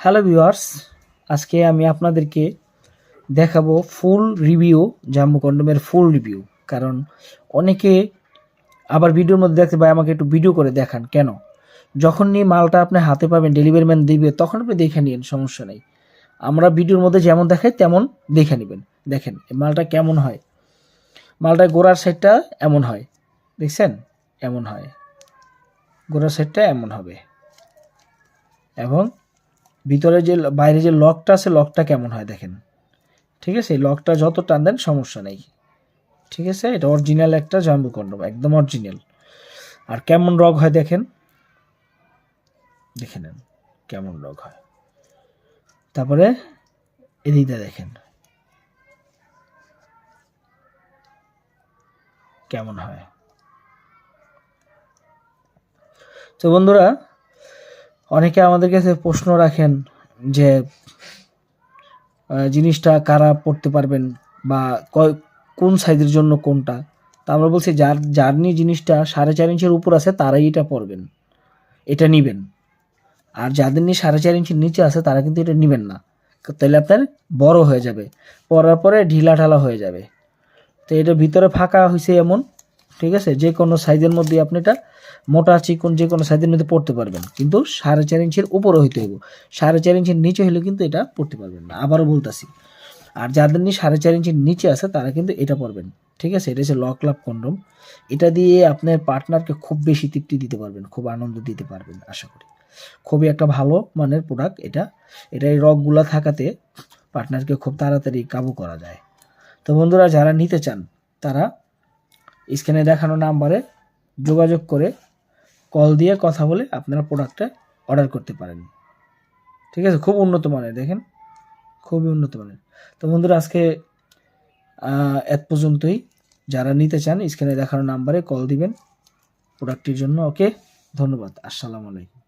Hello viewers, আজকে আমি আপনাদেরকে দেখাবো ফুল রিভিউ জাম্বু কন্ডমের ফুল রিভিউ কারণ অনেকে আবার ভিডিওর মধ্যে দেখতে ভাই আমাকে একটু ভিডিও করে দেখান। কেন? যখন নিয়ে মালটা আপনি হাতে পাবেন ডেলিভারি ম্যান দিবে, তখন আপনি দেখে নিন, সমস্যা নেই। আমরা ভিডিওর মধ্যে যেমন দেখাই, তেমন দেখে নেবেন। দেখেন মালটা কেমন হয়? মালটা গোড়ার সাইডটা এমন হয়। দেখছেন? এমন হয়। গোড়ার সাইডটা এমন হবে। এবং ভিতরে যে বাইরে যে লকটা আছে, লকটা কেমন হয় দেখেন। ঠিক আছে? লকটা যত টান দেন, সমস্যা নেই। ঠিক আছে? এটা অরিজিনাল একটা জাম্বু কন্ডম একদম অরিজিনাল আর কেমন রগ হয় দেখেন? দেখে নেন, কেমন রগ হয়। তারপরে এদিকটা দেখেন। কেমন হয়? তো বন্ধুরা অনেকে আমাদের কাছে প্রশ্ন রাখেন যে জিনিসটা কারা পড়তে পারবেন বা কোন সাইজের জন্য কোনটা? তা আমরা বলছি, যার নিয়ে জিনিসটা সাড়ে চার ইঞ্চের উপর আছে, তারাই এটা পরবেন এটা নিবেন। আর যাদের নিয়ে সাড়ে চার ইঞ্চির নিচে আছে, তারা কিন্তু এটা নিবেন না। তাহলে আপনার বড় হয়ে যাবে। পরার পরে ঢিলা ঢালা হয়ে যাবে। তো এটা ভিতরে ফাঁকা হয়েছে এমন ঠিক আছে? যে কোনো সাইজের মধ্যে আপনি এটা মোটা চিকন যে কোনো সাইজের মধ্যে পড়তে পারবেন। কিন্তু সাড়ে চার ইঞ্চির উপরে হইতে হইব। সাড়ে চার ইঞ্চির নিচে হলে কিন্তু এটা পড়তে পারবেন না। আবারও বলতাছি। আর যাদের নিয়ে সাড়ে চার ইঞ্চির নিচে আছে, তারা কিন্তু এটা পরবেন ঠিক আছে? এটা হচ্ছে লক লাভ কন্ডম। এটা দিয়ে আপনার পার্টনারকে খুব বেশি তৃপ্তি দিতে পারবেন, খুব আনন্দ দিতে পারবেন, আশা করি। খুবই একটা ভালো মানের প্রোডাক্ট এটা। এটা এই রকগুলো থাকাতে পার্টনারকে খুব তাড়াতাড়ি কাবু করা যায়। তো বন্ধুরা, যারা নিতে চান, তারা স্ক্রিনে দেখানো নাম্বারে যোগাযোগ করে কল দিয়ে কথা বলে আপনারা প্রোডাক্টটা অর্ডার করতে পারেন। ঠিক আছে? খুব উন্নত মানের, দেখেন? খুবই উন্নত মানের। তো বন্ধুরা, আজকে এত পর্যন্তই। যারা নিতে চান, স্ক্রিনে দেখানো নাম্বারে কল দিবেন প্রোডাক্টটির জন্য। ওকে? ধন্যবাদ। আসসালামু আলাইকুম।